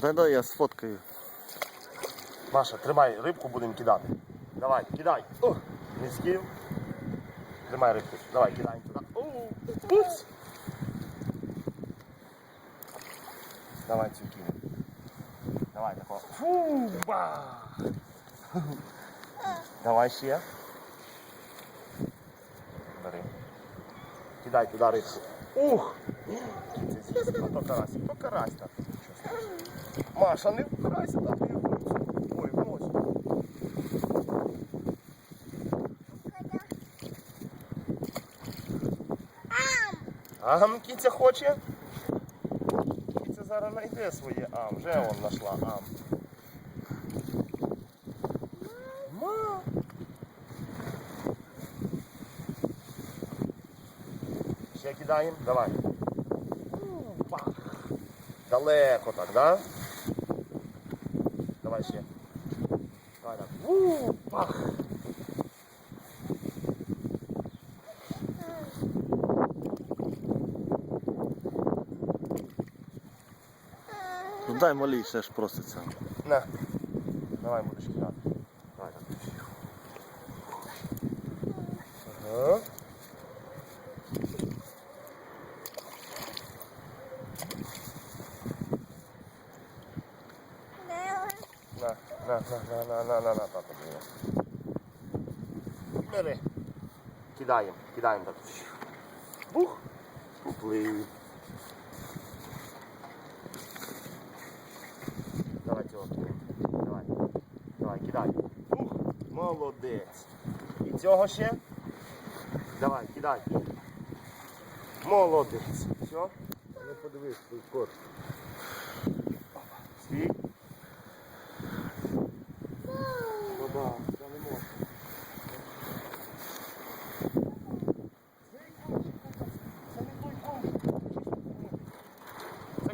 Дай я сфоткаю. Маша, тримай рибку, будемо кидати. Давай, кидай. О, не скинь. Тримай рибку. Давай, кидаємо туди. Упс. Давай цю кинемо. Давай такого. Фу, ба. Давай ще. Бери. Кидай туди рибку. Ух! То карась. То карась. Маша, не впирайся там. ти в нос. Ой, в. Ам, кіця хоче. Кіця зараз знайде своє ам. Вже он знайшла ам. Ма. Кидаємо? Давай. Далеко так, да? Давай ще. Давай так. У, пах! Ну дай малій, ще ж проситься. На. Давай будеш кидати. Давай так. Ага. На, на, на, на, на, на, на, папа, бери. Кидаємо, кидаємо так. Бух. Уплив. Давай цього. Давай. Давай, кидай. Ух, молодець. І цього ще. Давай, кидай. Молодець. Все? Не подивись, твій корт.